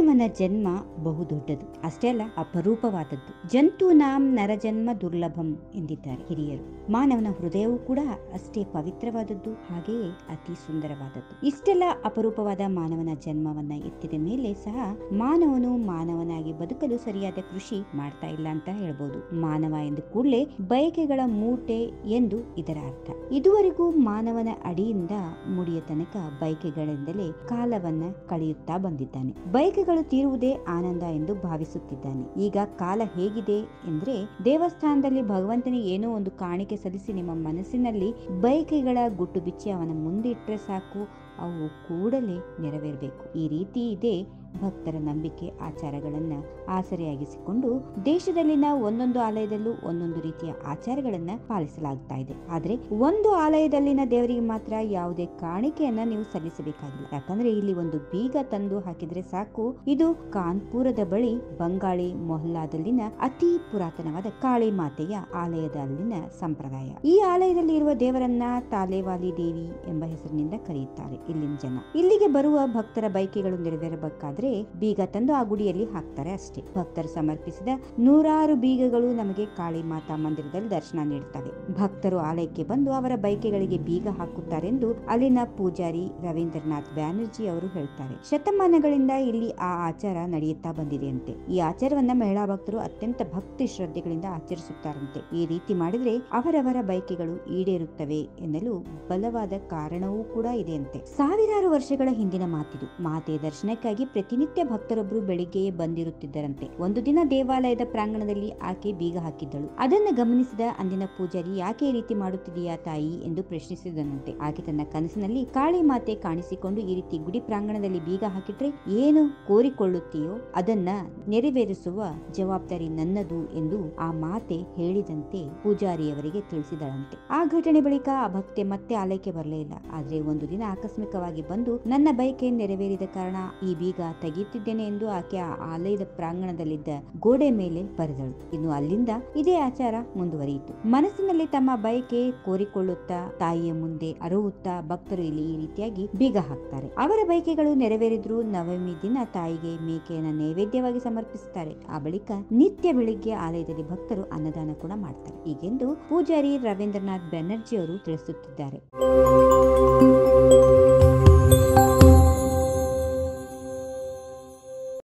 ಮಾನವನ ಜನ್ಮ ಬಹುದೊಡ್ಡದು ಅಷ್ಟೇ ಅಲ್ಲ, ಅಪರೂಪವಾದದ್ದು. ಜಂತು ನಾಂ ನರಜನ್ಮ ದುರ್ಲಭಂ ಎಂದಿದ್ದಾರೆ ಹಿರಿಯರು. ಮಾನವನ ಹೃದಯವೂ ಕೂಡ ಅಷ್ಟೇ ಪವಿತ್ರವಾದದ್ದು, ಹಾಗೆಯೇ ಅತಿ ಸುಂದರವಾದದ್ದು. ಇಷ್ಟೆಲ್ಲ ಅಪರೂಪವಾದ ಮಾನವನ ಜನ್ಮವನ್ನ ಎತ್ತಿದ ಮೇಲೆ ಸಹ ಮಾನವನು ಮಾನವನಾಗಿ ಬದುಕಲು ಸರಿಯಾದ ಕೃಷಿ ಮಾಡ್ತಾ ಇಲ್ಲ ಅಂತ ಹೇಳ್ಬೋದು. ಮಾನವ ಎಂದು ಕೂಡಲೇ ಬಯಕೆಗಳ ಮೂಟೆ ಎಂದು ಇದರ ಅರ್ಥ. ಇದುವರೆಗೂ ಮಾನವನ ಅಡಿಯಿಂದ ಮುಡಿಯ ತನಕ ಬಯಕೆಗಳಿಂದಲೇ ಕಾಲವನ್ನ ಕಳೆಯುತ್ತಾ ಬಂದಿದ್ದಾನೆ. ಬಯಕೆಗಳು ತೀರುವುದೇ ಆನಂದ ಎಂದು ಭಾವಿಸುತ್ತಿದ್ದಾನೆ. ಈಗ ಕಾಲ ಹೇಗಿದೆ ಎಂದ್ರೆ, ದೇವಸ್ಥಾನದಲ್ಲಿ ಭಗವಂತನಿಗೆ ಏನೋ ಒಂದು ಕಾಣಿಕೆ ಸಲ್ಲಿಸಿ ನಿಮ್ಮ ಮನಸ್ಸಿನಲ್ಲಿ ಬೈಕ್ಗಳ ಗುಟ್ಟು ಬಿಚ್ಚಿ ಅವನ ಮುಂದಿಟ್ಟರೆ ಸಾಕು. ಅವು ಕೂಡಲೇ ನೆರವೇರಬೇಕು. ಈ ರೀತಿ ಇದೆ ಭಕ್ತರ ನಂಬಿಕೆ ಆಚಾರಗಳನ್ನು ಆಸರೆಯಾಗಿಸಿಕೊಂಡು ದೇಶದಲ್ಲಿನ ಒಂದೊಂದು ಆಲಯದಲ್ಲೂ ಒಂದೊಂದು ರೀತಿಯ ಆಚಾರಗಳನ್ನು ಪಾಲಿಸಲಾಗ್ತಾ ಇದೆ. ಆದರೆ ಒಂದು ಆಲಯದಲ್ಲಿನ ದೇವರಿಗೆ ಮಾತ್ರ ಯಾವುದೇ ಕಾಣಿಕೆಯನ್ನ ನೀವು ಸಲ್ಲಿಸಬೇಕಾಗಿಲ್ಲ. ಯಾಕಂದ್ರೆ ಇಲ್ಲಿ ಒಂದು ಬೀಗ ತಂದು ಹಾಕಿದ್ರೆ ಸಾಕು. ಇದು ಕಾನ್ಪುರದ ಬಳಿ ಬಂಗಾಳಿ ಮೊಹಲ್ಲಾದಲ್ಲಿನ ಅತಿ ಪುರಾತನವಾದ ಕಾಳಿ ಮಾತೆಯ ಆಲಯದಲ್ಲಿನ ಸಂಪ್ರದಾಯ. ಈ ಆಲಯದಲ್ಲಿ ಇರುವ ದೇವರನ್ನ ತಾಲೇವಾಲಿ ದೇವಿ ಎಂಬ ಹೆಸರಿನಿಂದ ಕರೆಯುತ್ತಾರೆ. ಇಲ್ಲಿನ ಜನ. ಇಲ್ಲಿಗೆ ಬರುವ ಭಕ್ತರ ಬೈಕೆಗಳು ನೆರವೇರಬೇಕಾದ್ರೆ ಬೀಗ ತಂದು ಆ ಗುಡಿಯಲ್ಲಿ ಹಾಕ್ತಾರೆ ಅಷ್ಟೇ. ಭಕ್ತರು ಸಮರ್ಪಿಸಿದ ನೂರಾರು ಬೀಗಗಳು ನಮಗೆ ಕಾಳಿ ಮಾತಾ ಮಂದಿರದಲ್ಲಿ ದರ್ಶನ ನೀಡುತ್ತವೆ. ಭಕ್ತರು ಆಲಯಕ್ಕೆ ಬಂದು ಅವರ ಬೈಕೆಗಳಿಗೆ ಬೀಗ ಹಾಕುತ್ತಾರೆಂದು ಅಲ್ಲಿನ ಪೂಜಾರಿ ರವೀಂದ್ರನಾಥ್ ಬ್ಯಾನರ್ಜಿ ಅವರು ಹೇಳ್ತಾರೆ. ಶತಮಾನಗಳಿಂದ ಇಲ್ಲಿ ಆ ಆಚಾರ ನಡೆಯುತ್ತಾ ಬಂದಿದೆಯಂತೆ. ಈ ಆಚಾರವನ್ನ ಮಹಿಳಾ ಭಕ್ತರು ಅತ್ಯಂತ ಭಕ್ತಿ ಶ್ರದ್ಧೆಗಳಿಂದ ಆಚರಿಸುತ್ತಾರಂತೆ. ಈ ರೀತಿ ಮಾಡಿದ್ರೆ ಅವರವರ ಬೈಕೆಗಳು ಈಡೇರುತ್ತವೆ ಎನ್ನಲು ಬಲವಾದ ಕಾರಣವೂ ಕೂಡ ಇದೆಯಂತೆ. ಸಾವಿರಾರು ವರ್ಷಗಳ ಹಿಂದಿನ ಮಾತಿದು. ಮಾತೆಯ ದರ್ಶನಕ್ಕಾಗಿ ಪ್ರತಿನಿತ್ಯ ಭಕ್ತರೊಬ್ಬರು ಬೆಳಿಗ್ಗೆಯೇ ಬಂದಿರುತ್ತಿದ್ದರಂತೆ. ಒಂದು ದಿನ ದೇವಾಲಯದ ಪ್ರಾಂಗಣದಲ್ಲಿ ಆಕೆ ಬೀಗ ಹಾಕಿದ್ದಳು. ಅದನ್ನು ಗಮನಿಸಿದ ಅಂದಿನ ಪೂಜಾರಿ, ಯಾಕೆ ಈ ರೀತಿ ಮಾಡುತ್ತಿದೆಯಾ ತಾಯಿ? ಎಂದು ಪ್ರಶ್ನಿಸಿದನಂತೆ. ಆಕೆ ತನ್ನ ಕನಸಿನಲ್ಲಿ ಕಾಳಿ ಮಾತೆ ಕಾಣಿಸಿಕೊಂಡು ಈ ರೀತಿ ಗುಡಿ ಪ್ರಾಂಗಣದಲ್ಲಿ ಬೀಗ ಹಾಕಿಟ್ರೆ ಏನು ಕೋರಿಕೊಳ್ಳುತ್ತೀಯೋ ಅದನ್ನ ನೆರವೇರಿಸುವ ಜವಾಬ್ದಾರಿ ನನ್ನದು ಎಂದು ಆ ಮಾತೆ ಹೇಳಿದಂತೆ ಪೂಜಾರಿಯವರಿಗೆ ತಿಳಿಸಿದಳಂತೆ. ಆ ಘಟನೆ ಬಳಿಕ ಆ ಭಕ್ತೆ ಮತ್ತೆ ಆಲಯಕ್ಕೆ ಬರಲೇ ಇಲ್ಲ. ಆದರೆ ಒಂದು ದಿನ ಆಕಸ್ಮಿಕವಾಗಿ ಬಂದು ನನ್ನ ಬಯಕೆ ನೆರವೇರಿದ ಕಾರಣ ಈ ಬೀಗ ತೆಗೆಯುತ್ತಿದ್ದೇನೆ ಎಂದು ಆಕೆ ಆ ಆಲಯದ ಪ್ರಾಂಗಣದಲ್ಲಿದ್ದ ಗೋಡೆ ಮೇಲೆ ಬರೆದಳು. ಇನ್ನು ಅಲ್ಲಿಂದ ಇದೇ ಆಚಾರ ಮುಂದುವರಿಯಿತು. ಮನಸ್ಸಿನಲ್ಲಿ ತಮ್ಮ ಬಯಕೆ ಕೋರಿಕೊಳ್ಳುತ್ತಾ, ತಾಯಿಯ ಮುಂದೆ ಅರುವುತ್ತಾ ಭಕ್ತರು ಇಲ್ಲಿ ಈ ರೀತಿಯಾಗಿ ಬೀಗ ಹಾಕ್ತಾರೆ. ಅವರ ಬಯಕೆಗಳು ನೆರವೇರಿದ್ರು ನವಮಿ ದಿನ ತಾಯಿಗೆ ಮೇಕೆಯನ್ನ ನೈವೇದ್ಯವಾಗಿ ಸಮರ್ಪಿಸುತ್ತಾರೆ. ಆ ಬಳಿಕ ನಿತ್ಯ ಬೆಳಿಗ್ಗೆ ಆಲಯದಲ್ಲಿ ಭಕ್ತರು ಅನ್ನದಾನ ಕೂಡ ಮಾಡ್ತಾರೆ. ಹೀಗೆಂದು ಪೂಜಾರಿ ರವೀಂದ್ರನಾಥ್ ಬ್ಯಾನರ್ಜಿ ಅವರು ತಿಳಿಸುತ್ತಿದ್ದಾರೆ.